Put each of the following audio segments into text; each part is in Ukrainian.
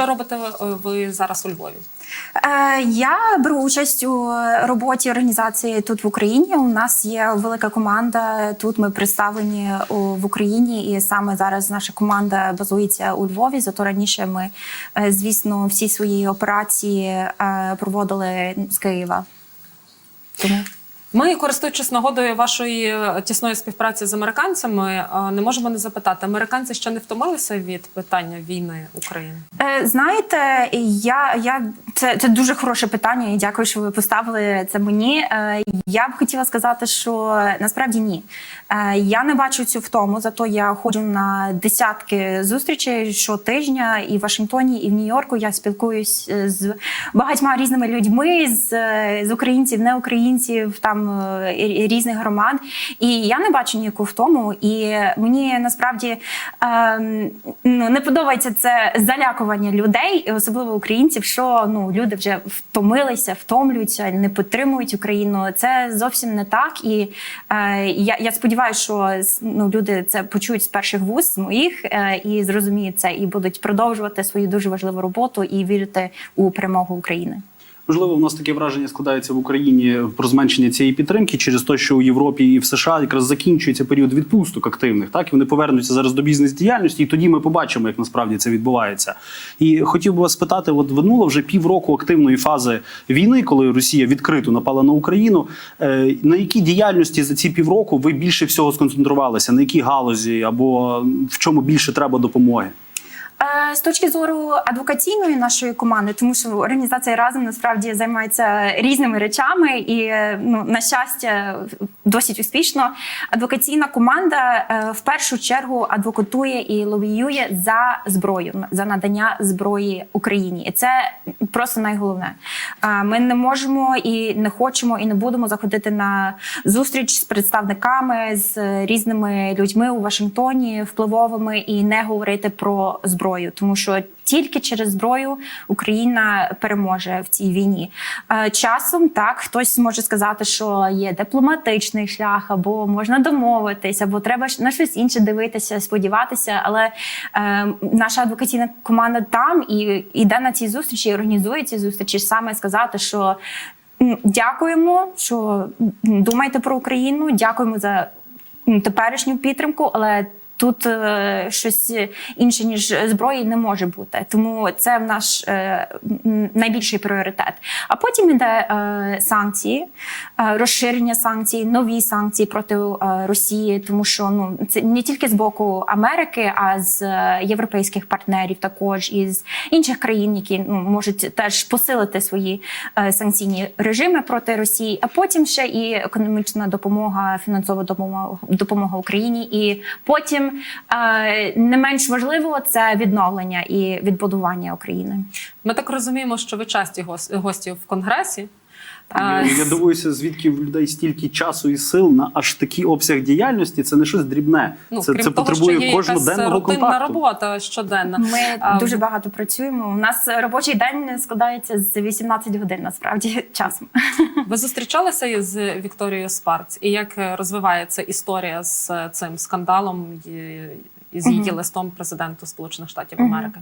Що робите е, ви зараз у Львові? Е, Я беру участь у роботі організації тут в Україні. У нас є велика команда. Тут ми представлені в Україні, і саме зараз наша команда базується у Львові. Зато раніше ми, е, звісно, всі свої операції проводили з Києва. Тому Ми, користуючись нагодою вашої е, тісної співпраці з американцями, е, не можемо не запитати, американці ще не втомилися від питання війни України? Е, Знаєте, я, я це, це дуже хороше питання, і дякую, що ви поставили це мені. Я б хотіла сказати, що насправді ні. Я не бачу цю втому, зато я ходжу на десятки зустрічей щотижня і в Вашингтоні, і в Нью-Йорку. Я спілкуюсь з багатьма різними людьми, з, з українців, не українців, там е, різних громад. І я не бачу ніяку втому. І мені насправді ем, ну, не подобається це залякування людей, особливо українців, що ну люди вже втомилися, втомлюються, не підтримують Україну. Це зовсім не так. І е, я, я сподіваюся, що ну, люди це почують з перших вуст моїх е, і зрозуміють це, і будуть продовжувати свою дуже важливу роботу і вірити у перемогу України. Можливо, у нас таке враження складається в Україні про зменшення цієї підтримки через те, що у Європі і в США якраз закінчується період відпусток активних, так і вони повернуться зараз до бізнес-діяльності, і тоді ми побачимо, як насправді це відбувається. І хотів би вас спитати: от минуло вже півроку активної фази війни, коли Росія відкрито напала на Україну. Е, На які діяльності за ці півроку ви більше всього сконцентрувалися? На якій галузі або в чому більше треба допомоги? Е, З точки зору адвокаційної нашої команди, тому що організація разом насправді займається різними речами, і е, ну на щастя, досить успішно. Адвокаційна команда е, в першу чергу адвокатує і лобіює за зброю, за надання зброї Україні, і це просто найголовне. Ми не можемо і не хочемо, і не будемо заходити на зустріч з представниками з різними людьми у Вашингтоні, впливовими, і не говорити про зброю, тому що тільки через зброю Україна переможе в цій війні. Е, Часом так хтось може сказати, що є дипломатичний шлях, або можна домовитись, або треба на щось інше дивитися, сподіватися. Але е, наша адвокаційна команда там і йде на ці зустрічі, і організує ці зустрічі, саме сказати, що дякуємо, що думаєте про Україну. Дякуємо за теперішню підтримку, але. Тут е, щось інше ніж зброї не може бути, тому це в наш е, найбільший пріоритет. А потім йде е, санкції, е, розширення санкцій, нові санкції проти е, Росії, тому що ну це не тільки з боку Америки, а з е, європейських партнерів, також і з інших країн, які ну можуть теж посилити свої е, санкційні режими проти Росії. А потім ще і економічна допомога, фінансова допомога допомога Україні. І потім е, не менш важливо це відновлення і відбудування України. Ми так розуміємо, що ви часті гос- гості в конгресі. Я, Е, я дивуюся, звідки в людей стільки часу і сил на аж такий обсяг діяльності. Це не щось дрібне. Ну, це крім це того, потребує що є кожноденного рутинна контакту. робота щоденна. Ми А, дуже багато працюємо. У нас робочий день складається з 18 годин. Насправді часом. Ви зустрічалися із Вікторією Спарц, і як е, розвивається історія з е, цим скандалом з її листом президенту Сполучених Штатів. Америки?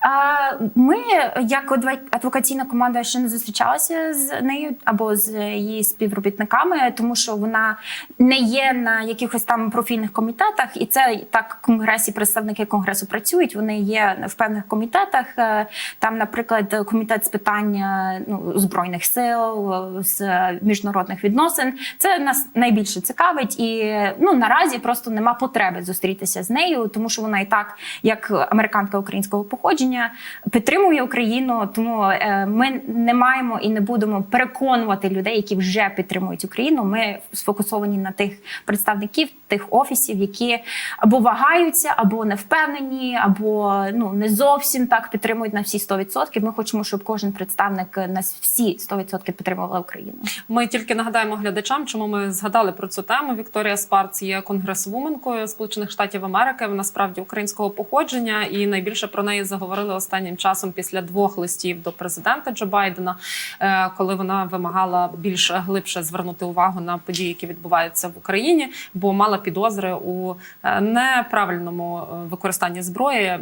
А, Ми, як адвокаційна команда, ще не зустрічалися з нею або з її співробітниками, тому що вона не є на якихось там профільних комітетах, і це так в конгресі представники конгресу працюють. Вони є в певних комітетах. Е, Там, наприклад, комітет з питання ну, збройних сил, е, з міжнародних відносин. Це нас найбільше цікавить, і ну наразі просто нема потреби зустрітися з нею, тому що вона і так, як американка українського походження, підтримує Україну. Тому е, ми не маємо і не будемо переконувати людей, які вже підтримують Україну. Ми сфокусовані на тих представників, тих офісів, які або вагаються, або не впевнені, або ну не зовсім так підтримують на всі 100%. Ми хочемо, щоб кожен представник на всі 100% підтримувала Україну. Ми тільки нагадаємо глядачам, чому ми згадали про цю тему. Вікторія Спарц є конгресвуменкою Сполучених Штатів Америки. Насправді українського походження, і найбільше про неї заговорили останнім часом після двох листів до президента Джо Байдена, е, коли вона вимагала більш глибше звернути увагу на події, які відбуваються в Україні, бо мала підозри у е, неправильному е, використанні зброї,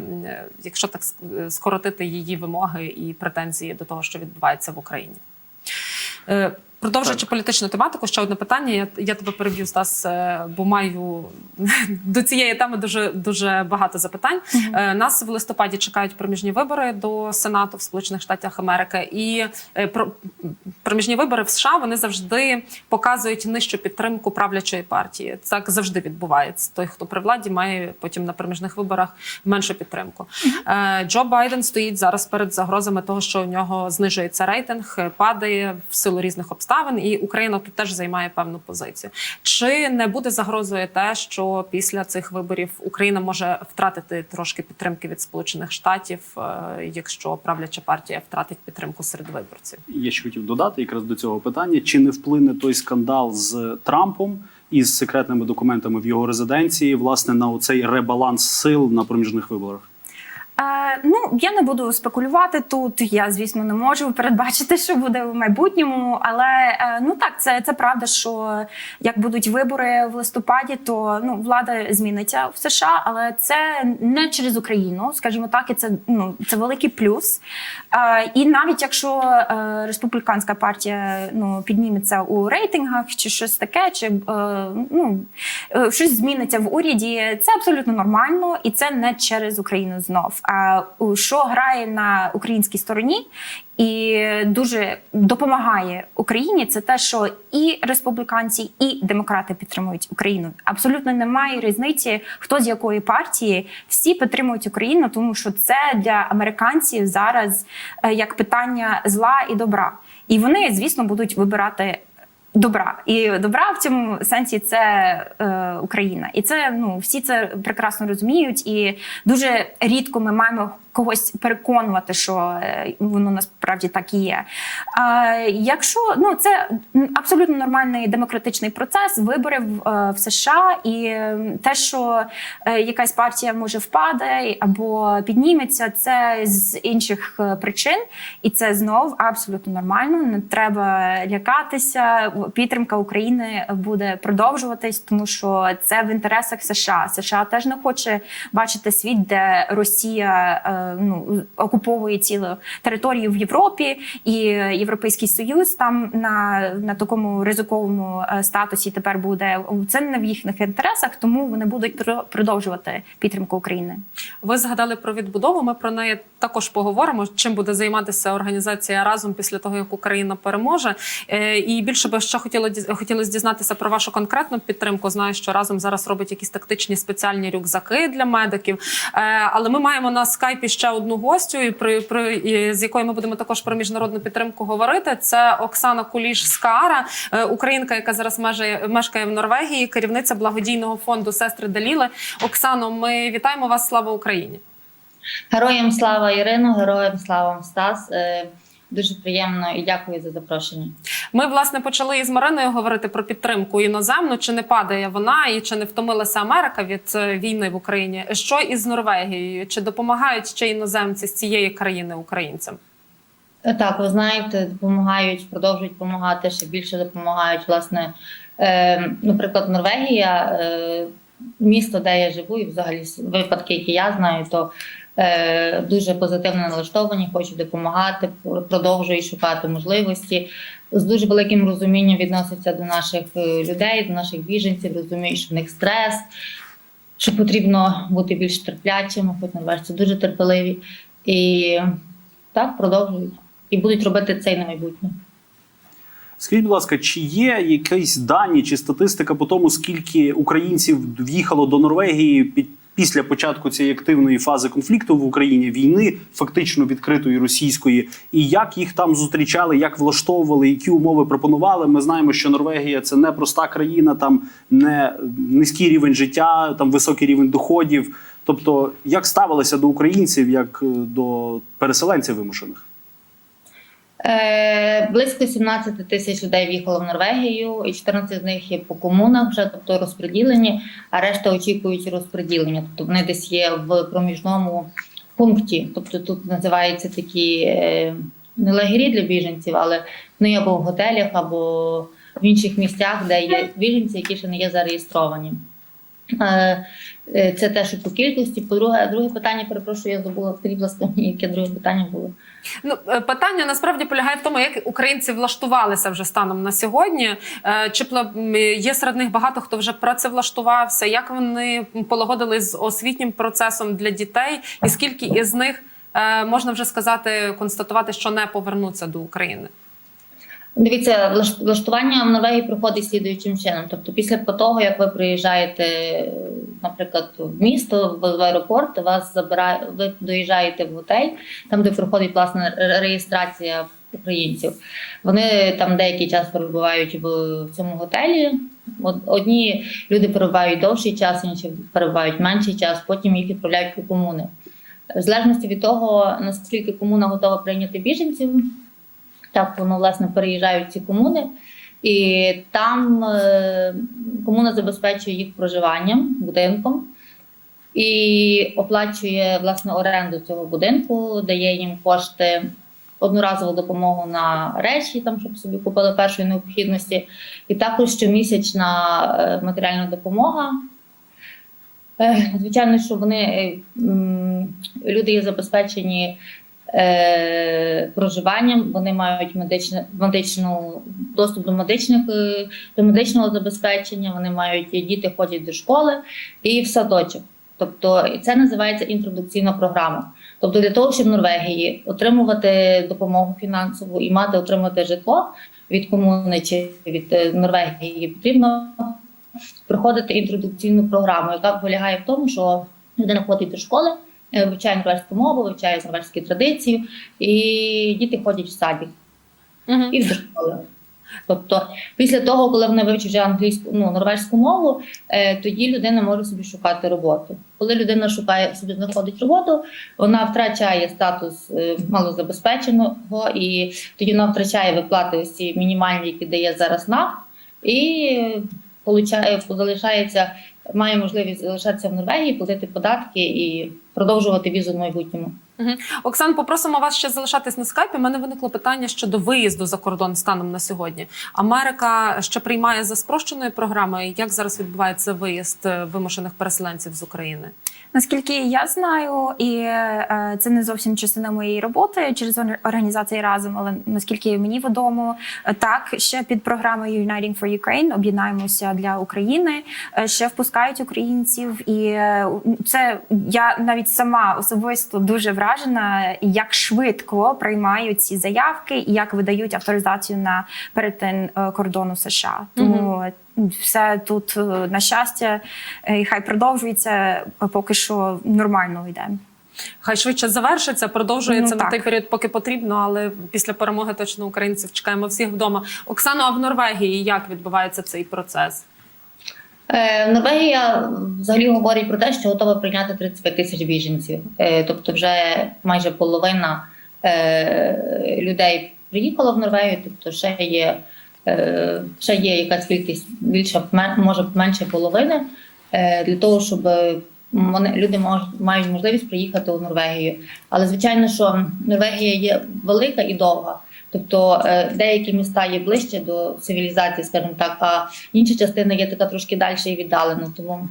якщо так скоротити її вимоги і претензії до того, що відбувається в Україні. Продовжуючи Так. політичну тематику, ще одне питання. Я, я тебе переб'ю, Стас, е, бо маю до цієї теми дуже дуже багато запитань. Е, Нас в листопаді чекають проміжні вибори до Сенату в Сполучених Штатах Америки, і е, про проміжні вибори в США вони завжди показують нижчу підтримку правлячої партії. Так завжди відбувається. Той, хто при владі, має потім на проміжних виборах меншу підтримку. Е, Джо Байден стоїть зараз перед загрозами того, що у нього знижується рейтинг, падає в силу різних обставин, і Україна тут теж займає певну позицію. Чи не буде загрозою те, що після цих виборів Україна може втратити трошки підтримки від Сполучених Штатів, е, якщо правляча партія втратить підтримку серед виборців? Я ще хотів додати якраз до цього питання: чи не вплине той скандал з Трампом із секретними документами в його резиденції, власне, на оцей ребаланс сил на проміжних виборах? Ну, я не буду спекулювати тут. Я, звісно, не можу передбачити, що буде в майбутньому. Але е, ну так, це, це правда, що як будуть вибори в листопаді, то ну влада зміниться в США, але це не через Україну, скажімо так, і це ну це великий плюс. Е, і навіть якщо е, республіканська партія ну підніметься у рейтингах, чи щось таке, чи ну щось зміниться в уряді, це абсолютно нормально, і це не через Україну знов. Що грає на українській стороні і дуже допомагає Україні, це те, що і республіканці, і демократи підтримують Україну. Абсолютно немає різниці, хто з якої партії. Всі підтримують Україну, тому що це для американців зараз е, як питання зла і добра. І вони, звісно, будуть вибирати добра. І добра в цьому сенсі це е, Україна. І це ну всі це прекрасно розуміють. І дуже рідко ми маємо когось переконувати, що е, воно насправді так і є. А якщо ну це абсолютно нормальний демократичний процес виборів е, в США, і те, що е, якась партія може впаде або підніметься, це з інших причин, і це знов абсолютно нормально. Не треба лякатися. Підтримка України буде продовжуватись, тому що це в інтересах США. США теж не хоче бачити світ, де Росія ну окуповує цілу територію в Європі, і Європейський Союз там на, на такому ризиковому е, статусі тепер буде. Це не в їхніх інтересах, тому вони будуть продовжувати підтримку України. Ви згадали про відбудову. Ми про неї також поговоримо. Чим буде займатися організація разом після того, як Україна переможе. Е, І більше би ще хотіло хотілося дізнатися про вашу конкретну підтримку. Знаю, що разом зараз робить якісь тактичні спеціальні рюкзаки для медиків. Е, Але ми маємо на скайпі ще одну гостю, і при, при і з якою ми будемо також про міжнародну підтримку говорити. Це Оксана Куліш Скара, е, українка, яка зараз межає, мешкає в Норвегії, керівниця благодійного фонду Сестри Даліли. Оксано, ми вітаємо вас. Слава Україні! Героям слава Ірино, героям слава Стас. Дуже приємно і дякую за запрошення. Ми власне почали із Мариною говорити про підтримку іноземну. Чи не падає вона, і чи не втомилася Америка від е, війни в Україні? Що із Норвегією? Чи допомагають ще іноземці з цієї країни українцям? Е, Так, ви знаєте, допомагають, продовжують допомагати, ще більше допомагають. Власне, е, наприклад, Норвегія, е, місто, де я живу, і взагалі випадки, які я знаю, то дуже позитивно налаштовані, хочуть допомагати, продовжують шукати можливості. З дуже великим розумінням відносяться до наших е, людей, до наших біженців, розуміють, що в них стрес, що потрібно бути більш терплячими, хоч норвежці дуже терпеливі. І так продовжують. І будуть робити це й на майбутнє. Скажіть, будь ласка, чи є якісь дані чи статистика по тому, скільки українців в'їхало до Норвегії під після початку цієї активної фази конфлікту в Україні, війни, фактично відкритої російської, і як їх там зустрічали, як влаштовували, які умови пропонували? Ми знаємо, що Норвегія це не проста країна, там не низький рівень життя, там високий рівень доходів. Тобто, як ставилися до українців, як е, до переселенців вимушених? Е, близько 17 тисяч людей в'їхало в Норвегію, і 14 з них є по комунах вже, тобто розподілені, а решта очікують розподілення. Тобто вони десь є в проміжному пункті. Тобто тут називаються такі е, не лагері для біженців, але вони або в готелях, або в інших місцях, де є біженці, які ще не є зареєстровані. Е, Це те, що по кількості. По-друге, друге питання, перепрошую, я забула. Скажіть, будь ласка, яке друге питання було. Ну, е, питання насправді полягає в тому, як українці влаштувалися вже станом на сьогодні. Е, Чи є серед них багато хто вже працевлаштувався? Як вони полагодили з освітнім процесом для дітей? І скільки із них можна вже сказати, констатувати, що не повернуться до України? Дивіться, влаш- влаштування в Норвегії проходить слідуючим чином. Тобто, після того, як ви приїжджаєте, наприклад, в місто, в аеропорт, вас забирає, ви доїжджаєте в готель, там, де проходить власне ре- реєстрація українців. Вони там деякий час перебувають в, цьому готелі. Од- Одні люди перебувають довший час, інші перебувають менший час, потім їх відправляють у комуни. В залежності від того, наскільки комуна готова прийняти біженців, так воно власне переїжджають ці комуни, і там е, комуна забезпечує їх проживанням, будинком і оплачує власне оренду цього будинку, дає їм кошти. Одноразову допомогу на речі, там щоб собі купили першої необхідності, і також щомісячна е, матеріальна допомога. Е, Звичайно, що вони люди є забезпечені е, проживанням, вони мають медичне, медичну доступ до медичних е, до медичного забезпечення. Вони мають діти ходять до школи і в садочок. Тобто це називається інтродукційна програма. Тобто, для того, щоб в Норвегії отримувати допомогу фінансову і мати отримати житло від комуни чи від е, Норвегії, потрібно проходити інтродукційну програму, яка полягає в тому, що людина ходить до школи, е, вивчає норвезьку мову, вивчає норвезькі традиції, і діти ходять в садик Угу. і до школи. Тобто, після того, коли вони вивчать вже англійську ну, норвезьку мову, е, тоді людина може собі шукати роботу. Коли людина шукає собі знаходить роботу, вона втрачає статус е, малозабезпеченого, і тоді вона втрачає виплати ці мінімальні, які дає зараз НАФ, і е, получає, залишається, має можливість залишатися в Норвегії, платити податки і продовжувати візу в майбутньому. Оксан, попросимо вас ще залишатись на скайпі. У мене виникло питання щодо виїзду за кордон станом на сьогодні. Америка ще приймає за спрощеною програмою. Як зараз відбувається виїзд е, вимушених переселенців з України? Наскільки я знаю, і е, це не зовсім частина моєї роботи через ор- організацію разом, але наскільки мені відомо, так ще під програмою Uniting for Ukraine об'єднаємося для України. е, Ще впускають українців, і е, це я навіть сама особисто дуже вражена, як швидко приймають ці заявки і як видають авторизацію на перетин кордону США. Тому все тут е, на щастя, е, і хай продовжується е, поки що нормально йде. Хай швидше завершиться, продовжується Ну, на так. той період, поки потрібно, але після перемоги точно українців чекаємо всіх вдома. Оксано, а в Норвегії як відбувається цей процес? Е, Норвегія взагалі говорить про те, що готова прийняти 35 тисяч біженців. Е, Тобто, вже майже половина е, людей приїхала в Норвегію, тобто ще є, ще є якась кількість більша, ме- може менше половини, е, для того, щоб вони, люди можуть, мають можливість приїхати у Норвегію. Але звичайно, що Норвегія є велика і довга. Тобто е, деякі міста є ближче до цивілізації, скажімо так, а інша частина є така трошки далі і віддалена. Тому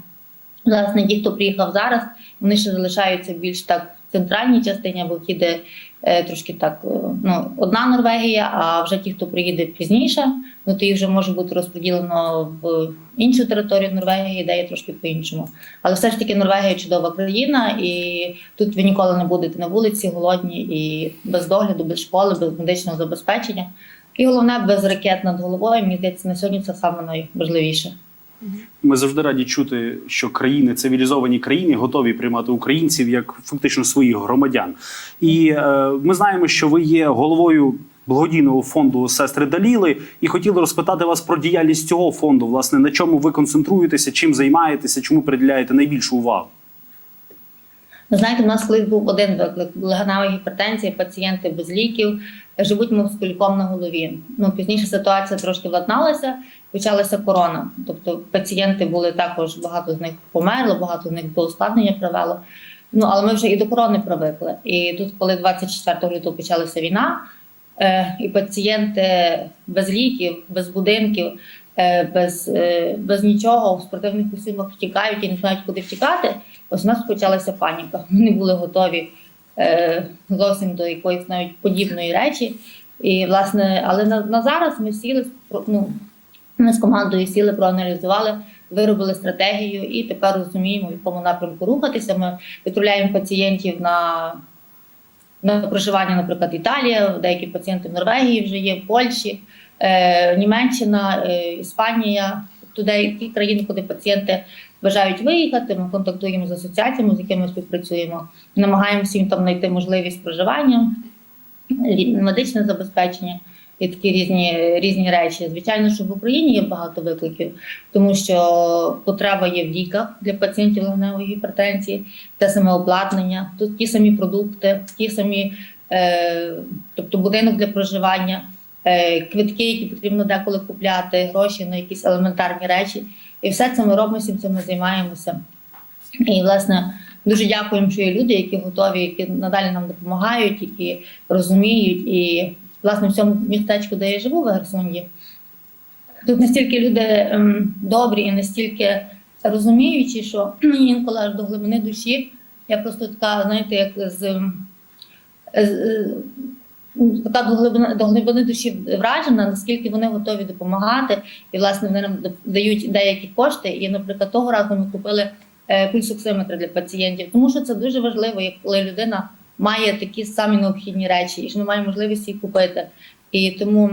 власне ті, хто приїхав зараз, вони ще залишаються більш так центральній частині, або ті, де е, трошки так е, ну, одна Норвегія, а вже ті, хто приїде пізніше, ну то їх вже може бути розподілено в іншу територію Норвегії, де є трошки по-іншому. Але все ж таки Норвегія чудова країна, і тут ви ніколи не будете на вулиці голодні і без догляду, без школи, без медичного забезпечення. І головне без ракет над головою. Мені здається, на сьогодні це саме найважливіше. Ми завжди раді чути, що країни, цивілізовані країни, готові приймати українців як фактично своїх громадян. І е, ми знаємо, що ви є головою благодійного фонду сестри Даліли, і хотіли розпитати вас про діяльність цього фонду. Власне, на чому ви концентруєтеся, чим займаєтеся, чому приділяєте найбільшу увагу? Ви знаєте, у нас колись був один виклик: легенева гіпертензія, пацієнти без ліків, живуть мов з кульком на голові. Ну пізніше ситуація трошки владналася, почалася корона. Тобто пацієнти були також, багато з них померло, багато з них до ускладнення привело. Ну але ми вже і до корони привикли. І тут, коли 24 лютого почалася війна, е, і пацієнти без ліків, без будинків, е, без, е, без нічого в спортивних костюмах втікають і не знають, куди втікати. Ось у нас почалася паніка. Ми не були готові е, зовсім до якоїсь навіть подібної речі. І власне, але на, на зараз ми сіли ну, ми з командою сіли, проаналізували, виробили стратегію і тепер розуміємо, в якому напрямку рухатися. Ми відправляємо пацієнтів на, на проживання, наприклад, Італія, деякі пацієнти в Норвегії вже є, в Польщі, е, Німеччина, е, Іспанія, туди ті країни, куди пацієнти бажають виїхати. Ми контактуємо з асоціаціями, з якими співпрацюємо, намагаємося їм там знайти можливість проживання, медичне забезпечення і такі різні, різні речі. Звичайно, що в Україні є багато викликів, тому що потреба є в ліках для пацієнтів легеневої гіпертензії, те саме обладнання, тут ті самі продукти, ті самі, е, тобто будинок для проживання, е, квитки, які потрібно деколи купляти, гроші на якісь елементарні речі. І все це ми робимо, всім цим ми займаємося. І, власне, дуже дякуємо, що є люди, які готові, які надалі нам допомагають, які розуміють. І, власне, в цьому містечку, де я живу, в Герсонді, тут настільки люди ем, добрі і настільки розуміючі, що інколи аж до глибини душі. Я просто така, знаєте, як з- з- Така до глибини, до глибини душі вражена, наскільки вони готові допомагати, і власне вони нам дають деякі кошти. І, наприклад, того разу ми купили е, пульсоксиметри для пацієнтів, тому що це дуже важливо, коли людина має такі самі необхідні речі, і що ми маємо можливість їх купити. І тому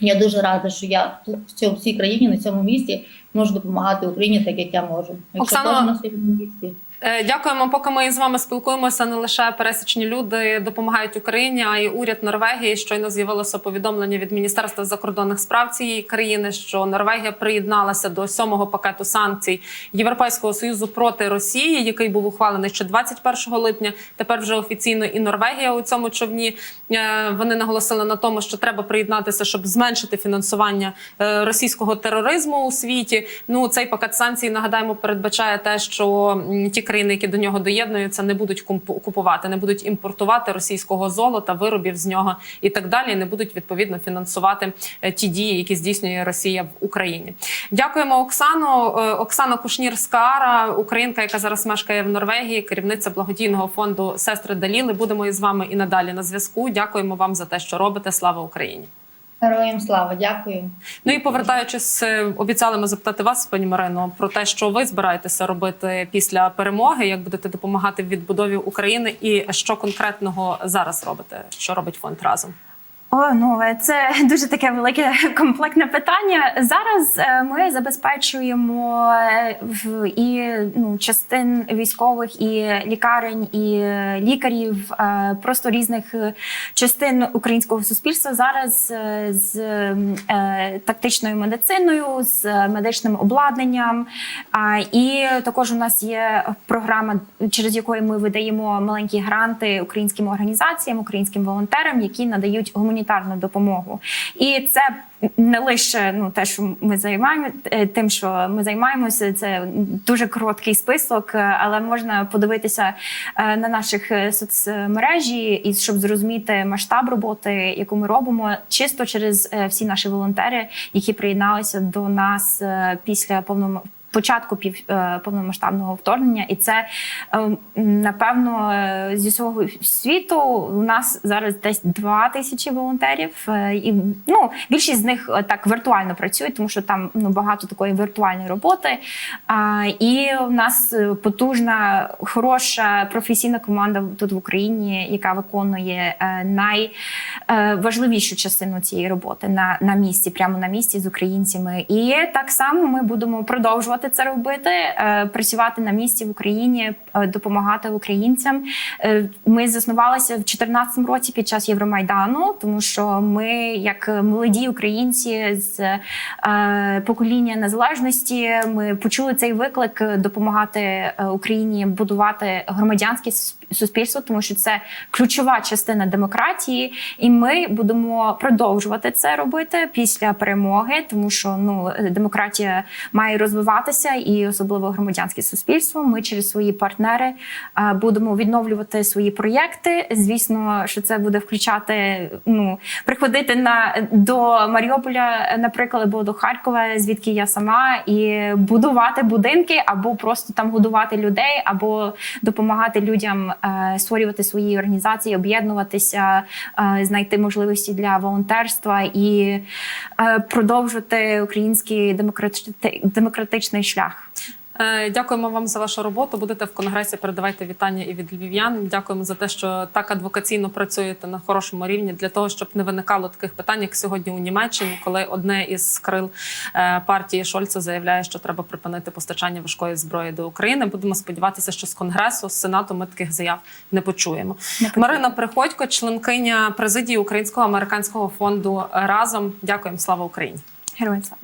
я дуже рада, що я тут в цьому в цій країні, на цьому місці, можу допомагати Україні так, як я можу. Якщо Оксано, кожен на своєму місці. Е, Дякуємо. Поки ми з вами спілкуємося, не лише пересічні люди допомагають Україні, а й уряд Норвегії. Щойно з'явилося повідомлення від Міністерства закордонних справ цієї країни, що Норвегія приєдналася до сьомого пакету санкцій Європейського союзу проти Росії, який був ухвалений ще 21 липня. Тепер вже офіційно і Норвегія у цьому човні. Е, Вони наголосили на тому, що треба приєднатися, щоб зменшити фінансування е, російського тероризму у світі. Ну цей пакет санкцій нагадаємо передбачає те, що ті країни, які до нього доєднуються, не будуть купувати, не будуть імпортувати російського золота, виробів з нього і так далі. Не будуть відповідно фінансувати е, ті дії, які здійснює Росія в Україні. Дякуємо, Оксану. Е, Оксана Кушнір Скара, українка, яка зараз мешкає в Норвегії, керівниця благодійного фонду Сестри Даліли. Будемо із вами і надалі на зв'язку. Дякуємо вам за те, що робите. Слава Україні! Героям слава, дякую. Ну і повертаючись, е, обіцяли ми запитати вас, пані Марино, про те, що ви збираєтеся робити після перемоги, як будете допомагати в відбудові України, і що конкретного зараз робите, що робить фонд разом. О, ну е, це дуже таке велике комплексне питання. Зараз е, ми забезпечуємо е, і ну, частин військових, і лікарень, і лікарів, просто різних частин українського суспільства зараз з тактичною медициною, з медичним обладнанням. І також у нас є програма, через якою ми видаємо маленькі гранти українським організаціям, українським волонтерам, які надають гуманітарну допомогу. І це не лише ну те, що ми займаємо е, тим, що ми займаємося. Це дуже короткий список, е, але можна подивитися е, на наших соцмережі, і щоб зрозуміти масштаб роботи, яку ми робимо, чисто через всі наші волонтери, які приєдналися до нас після повного початку пів е, повномасштабного вторгнення, і це е, напевно е, зі всього світу у нас зараз десь два тисячі волонтерів. І ну більшість з них так віртуально працюють, тому що там ну багато такої віртуальної роботи. І у нас потужна, хороша професійна команда тут в Україні, яка виконує найважливішу частину цієї роботи на, на місці, прямо на місці з українцями. І так само ми будемо продовжувати продовжувати це робити, е, працювати на місці в Україні, е, допомагати українцям. Е, Ми заснувалися в 2014 році під час Євромайдану, тому що ми, як молоді українці з покоління незалежності, ми почули цей виклик допомагати Україні будувати громадянське сус- суспільство, тому що це ключова частина демократії, і ми будемо продовжувати це робити після перемоги, тому що ну демократія має розвиватися, і особливо громадянське суспільство. Ми через свої партнери е, будемо відновлювати свої проєкти. Звісно, що це буде включати ну приходити на до Маріуполя, наприклад, або до Харкова, звідки я сама, і будувати будинки, або просто там годувати людей, або допомагати людям створювати свої організації, об'єднуватися, е, знайти можливості для волонтерства і е, продовжувати український демократичний шлях. Е, Дякуємо вам за вашу роботу. Будете в конгресі. Передавайте вітання і від львів'ян. Дякуємо за те, що так адвокаційно працюєте на хорошому рівні для того, щоб не виникало таких питань, як сьогодні у Німеччині, коли одне із крил е, партії Шольца заявляє, що треба припинити постачання важкої зброї до України. Будемо сподіватися, що з конгресу, з сенату ми таких заяв не почуємо. Не почуємо. Марина Приходько, членкиня президії Українського американського фонду разом. Дякуємо. Слава Україні. Героям слава!